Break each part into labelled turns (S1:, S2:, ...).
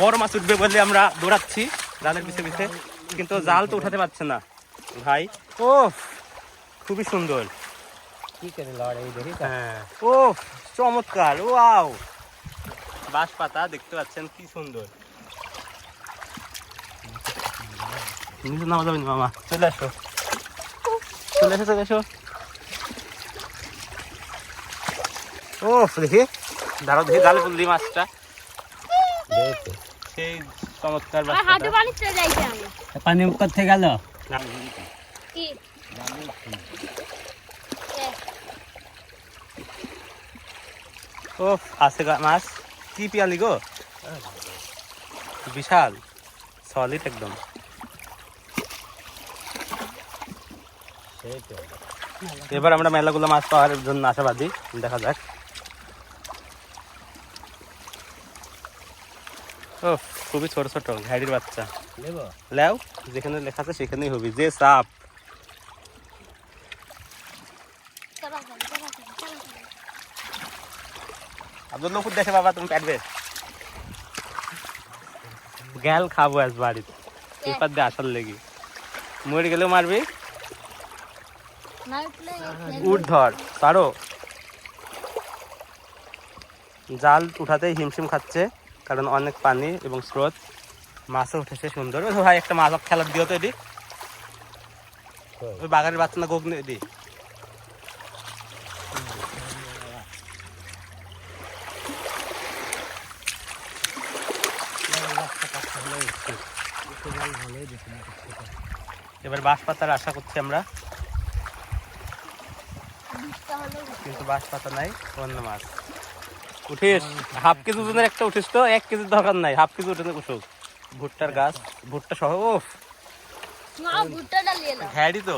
S1: বড় মাছ উঠবে বলে আমরা দৌড়াচ্ছি জালের পিছে পিছে। কিন্তু জাল তো উঠাতে পারছে না ভাই। ও খুবই সুন্দর।
S2: কি করে লড়ে এই দেখি
S1: হ্যাঁ। ও চমৎকার ওয়াও। বাঁশ পাতা দেখতে পাচ্ছেন কি সুন্দর। নিচে নামা যাবেন মামা। চলে আসো। চলে এসো চলে এসো। ও দেখি। দাঁড়াও দেখি জালে বললি মাছটা।
S2: দেখো।
S1: সেই চমৎকার
S3: পানি
S2: কোথায় গেল?
S1: ও আছে মাছ। কি পিয়ালি গো? বিশাল সলিড একদম। এবার আমরা মেলাগুলো মাছ পাওয়ার জন্য আশাবাদী। দেখা যাক। ও খুবই ছোট ছোট ঘাড়ির বাচ্চা। লেও যেখানে লেখা আছে সেখানেই হবি। যে সাপ। আব্দুল নকুর দেখে বাবা তুমি পারবে গেল খাব আজ বাড়িতে। এরপর দিয়ে আসার লেগে। মরে গেলেও মারবি? উঠ ধর। পারো? জাল উঠাতেই হিমশিম খাচ্ছে। কারণ অনেক পানি এবং স্রোত। মাছও উঠেছে সুন্দর। ও ভাই একটা মাছ খেলার দিও তো এদি ওই বাগানের বাচ্চা না গোগ এদি এবার বাঁশ পাতার আশা করছি আমরা। কিন্তু বাঁশ পাতা নাই, অন্য মাছ। উঠিস হাফ কেজি ওজনের একটা উঠিস তো এক কেজির দরকার নাই হাফ কেজি উঠে উঠুক ভুট্টার গাছ ভুট্টা সহ
S3: না
S1: হ্যারি তো।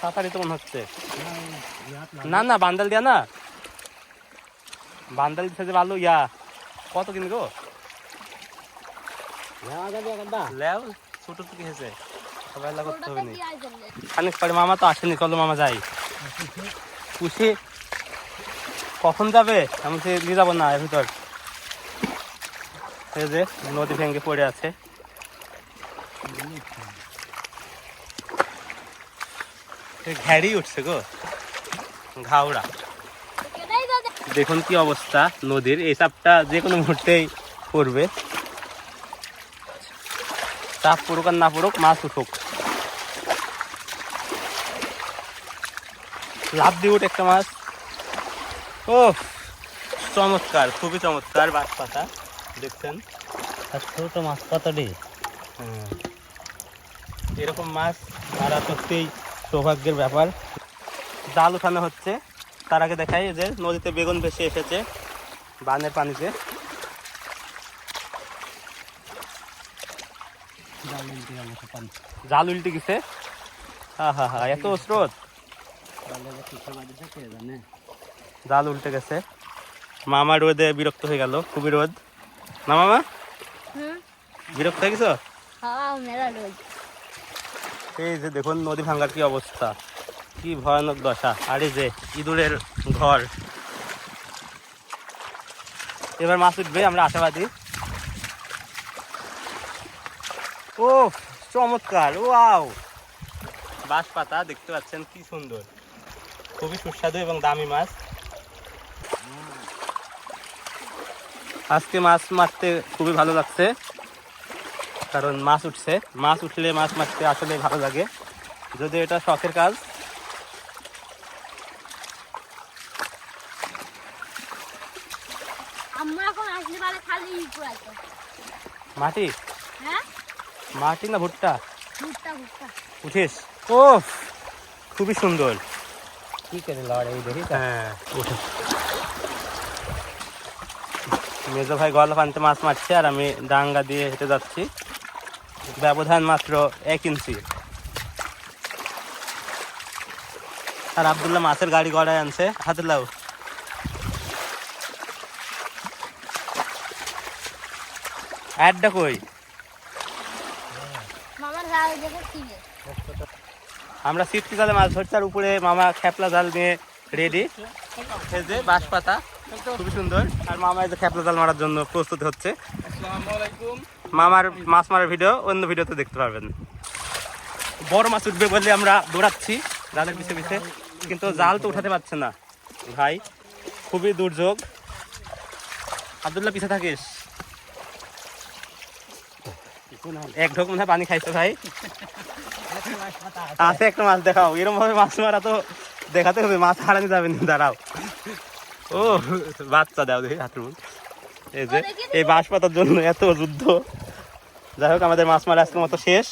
S1: সাঁতারি তো মনে হচ্ছে। না না বান্দাল দিয়া না। বান্দাল যে ভালো ইয়া। কত কিনি গো? লেও ছোট তো কি হয়েছে? সবাই করতে হবে নি খানিক পরে মামা তো আসেনি চলো মামা যাই। খুশি কখন যাবে আমি নিয়ে যাব না, এর ভিতর। এই যে, নদী ভেঙে পড়ে আছে। ঘ্যাড়ি উঠছে গো। ঘাওড়া। দেখুন কি অবস্থা নদীর, এই চাপটা যে কোনো মুহূর্তেই পড়বে। চাপ পড়ুক আর না পড়ুক, মাছ উঠুক। লাভ দিয়ে উঠ একটা মাছ। ও চমৎকার খুবই চমৎকার বাস পাতা দেখছেন?
S2: আর ছোট মাছ কতটি
S1: হুম। এরকম মাছ মারা সত্যিই সৌভাগ্যের ব্যাপার। জাল উঠানো হচ্ছে। তার আগে দেখাই যে নদীতে বেগুন ভেসে এসেছে বানের পানিতে।
S2: জাল উল্টে
S1: গেছে? হা হা হা এত স্রোত।
S2: জালে
S1: উল্টে গেছে। মামা রোদে বিরক্ত হয়ে গেল খুবই রোদ। না মামা? বিরক্ত হয়ে গেছো?
S3: হ্যাঁ
S1: এই যে দেখুন নদী ভাঙ্গার কি অবস্থা। কি ভয়ানক দশা। আর এই যে ইঁদুরের ঘর। এবার মাছ উঠবে আমরা আশাবাদী। ও চমৎকার ও আও বাঁশ পাতা দেখতে পাচ্ছেন কি সুন্দর। খুবই সুস্বাদু এবং দামি মাছ। আজকে মাছ মারতে খুবই ভালো লাগছে। কারণ মাছ উঠছে। মাছ উঠলে মাছ মারতে আসলে ভালো লাগে। যদি এটা শখের কাজ। মাটি?
S3: হ্যাঁ?
S1: মাটি না ভুট্টা?
S3: ভুট্টা ভুট্টা।
S1: উঠিস। ও খুবই সুন্দর।
S2: কি করে লড়ে এই দেখি
S1: হ্যাঁ উঠে মেজো ভাই গলা পানিতে মাছ মারছে আর আমি ডাঙ্গা দিয়ে হেঁটে যাচ্ছি। ব্যবধান মাত্র এক ইঞ্চি। আর আবদুল্লাহ মাছের গাড়ি গড়ায় আনছে। হাতে লাও। অ্যাডটা কই? আমরা সিটকি জালে মাছ ধরছি আর উপরে মামা খেপলা জাল নিয়ে রেডি বাঁশ পাতা খুবই সুন্দর। আর মামা এই যে খেপলা জাল মারার জন্য প্রস্তুত হচ্ছে। মামার মাছ মারার ভিডিও অন্য ভিডিওতে দেখতে পারবেন। বড় মাছ উঠবে বলে আমরা দৌড়াচ্ছি জালের পিছে পিছে। কিন্তু জাল তো উঠাতে পারছে না। ভাই খুবই দুর্যোগ। আবদুল্লাহ পিছে থাকিস। এক ঢোক মনে হয় পানি খাইছে ভাই। আছে। একটা মাছ দেখাও। এরকম ভাবে মাছ মারা তো দেখাতে হবে মাছ হারানি যাবে না দাঁড়াও। ও বাচ্চা দাও দেখি হাতুর এই যে এই বাঁশ পাতার জন্য এত যুদ্ধ। যাই হোক আমাদের মাছ মারা আজকের মতো শেষ।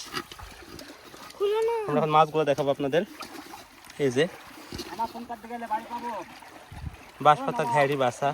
S1: আমরা এখন মাছগুলো দেখাবো আপনাদের। এই যে বাঁশ পাতা ঘ্যাড়ি বাসা।